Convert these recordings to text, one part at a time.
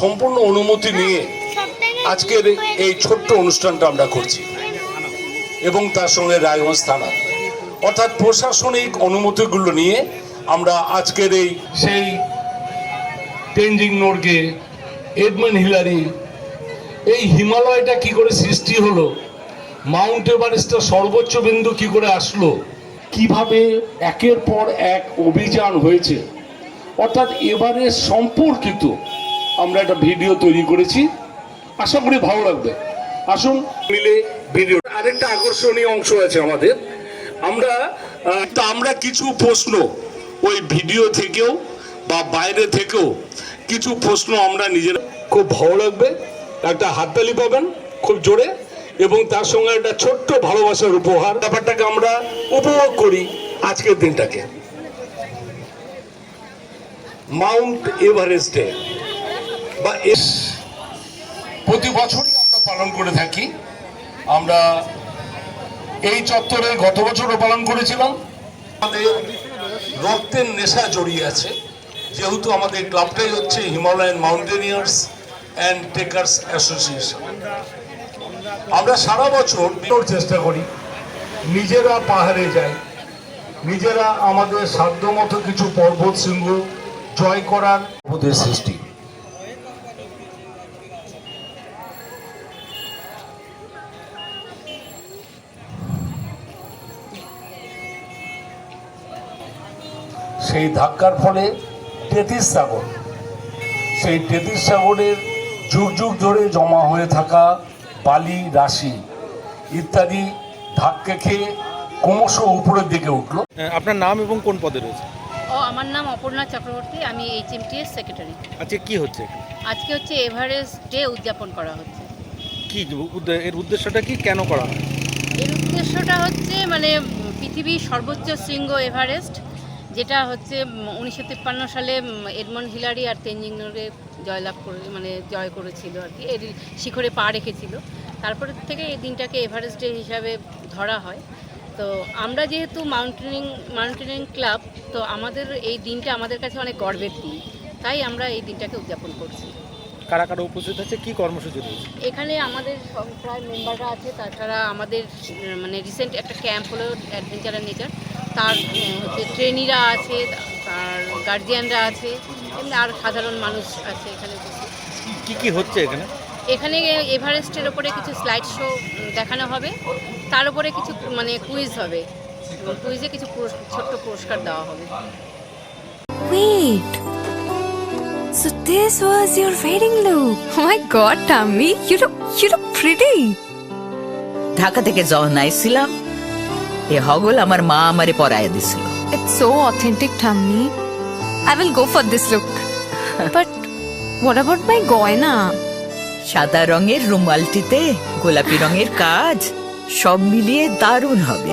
সম্পূর্ণ অনুমতি নিয়ে আজকের এই ছোট্ট অনুষ্ঠানটা আমরা করছি। এবং তার সঙ্গে রায়গঞ্জ থানা। অর্থাৎ প্রশাসনিক অনুমতিগুলো নিয়ে আমরা আজকের এই সেই টেনজিং নোরকে এডমন্ড হিলারি এই হিমালয়টা কি করে সৃষ্টি হলো মাউন্ট এভারেস্টটা সর্বোচ্চ বিন্দু কি করে আসলো, কীভাবে একের পর এক অভিযান হয়েছে, অর্থাৎ এভারেস্ট সম্পর্কিত আমরা একটা ভিডিও তৈরি করেছি। আশা করি ভালো লাগবে। আসুন, মিলে ভিডিও আরেকটা আকর্ষণীয় অংশ আছে আমাদের। আমরা তা আমরা কিছু প্রশ্ন ওই ভিডিও থেকেও বা বাইরে থেকেও কিছু প্রশ্ন আমরা নিজেরা খুব ভালো লাগবে। একটা হাততালি পাবেন খুব জোরে এবং তার সঙ্গে একটা ছোট্ট ভালোবাসার উপহার। ব্যাপারটাকে আমরা উপভোগ করি আজকের দিনটাকে। মাউন্ট এভারেস্টে। বা এস প্রতি বছরই আমরা পালন করে থাকি। আমরা এই চত্বরে গত বছরও পালন করেছিলাম। আমাদের রক্তের নেশা জড়িয়ে আছে। যেহেতু আমাদের ক্লাবটাই হচ্ছে Himalayan mountaineers and trekkers association. আমরা সারা বছর চেষ্টা করি। নিজেরা পাহাড়ে যাই। নিজেরা আমাদের সাধ্যমতো কিছু পর্বত শৃঙ্গ জয় করার ওদের সৃষ্টি। সেই ধাক্কার ফলে তেতিস সাগর সেই তেতিস সাগরের যুগ যুগ ধরে জমা হয়ে থাকা বালি রাশি ইত্যাদি ধাক্কা খেয়ে ক্রমশ উপরের দিকে উঠল। আপনার নাম এবং কোন পদে রয়েছে? ও আমার নাম অপর্ণা চক্রবর্তী আমি H M T S secretary. আজকে কি হচ্ছে আজকে হচ্ছে এভারেস্ট ডে উদযাপন করা হচ্ছে। কি এর উদ্দেশ্যটা কি? কেন করা হয়? এর উদ্দেশ্যটা হচ্ছে মানে পৃথিবীর সর্বোচ্চ শৃঙ্গ এভারেস্ট। যেটা হচ্ছে উনিশশো তিপ্পান্ন সালে এডমন্ড হিলারি আর তেনজিং নোরে জয়লাভ করে মানে জয় করেছিল আর কি। এর শিখরে পা রেখেছিল। তারপরে থেকে এই দিনটাকে এভারেস্ট ডে হিসাবে ধরা হয়। তো আমরা যেহেতু মাউন্টেনিং মাউন্টেনিং ক্লাব তো আমাদের এই দিনটা আমাদের কাছে অনেক গর্বের দিন। তাই আমরা এই দিনটাকে উদযাপন করছি। কারা কারা উপস্থিত আছে কি কর্মসূচি রয়েছে? এখানে আমাদের সব প্রায় মেম্বাররা আছে। তাছাড়া আমাদের মানে রিসেন্ট একটা ক্যাম্প হলো অ্যাডভেঞ্চার নেচার তার হচ্ছে ট্রেনিরা আছে তার গার্জিয়ানরা আছে এমনি আর সাধারণ মানুষ আছে এখানে। কি কি হচ্ছে এখানে এখানে এভারেস্টের ওপরে কিছু স্লাইড শো দেখানো হবে তার উপরে কিছু মানে কুইজ হবে এবং কুইজে কিছু ছোট্ট পুরস্কার দেওয়া হবে Wait. So this was your wedding look. Oh my god, Tammy, you look you look pretty. Dhaka থেকে যখন আইছিলাম এ হগল আমার মা আমারে পরায় দিছিল It's so authentic, Tammy. I will go for this look. but what about my goina? সাদা রঙের রুমালটিতে গোলাপি রঙের কাজ সব মিলিয়ে দারুণ হবে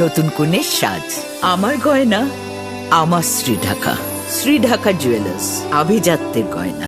নতুন কনের সাজ আমার গয়না আমার শ্রী ঢাকা শ্রী ঢাকা জুয়েলার্স আভিজাত্যের গয়না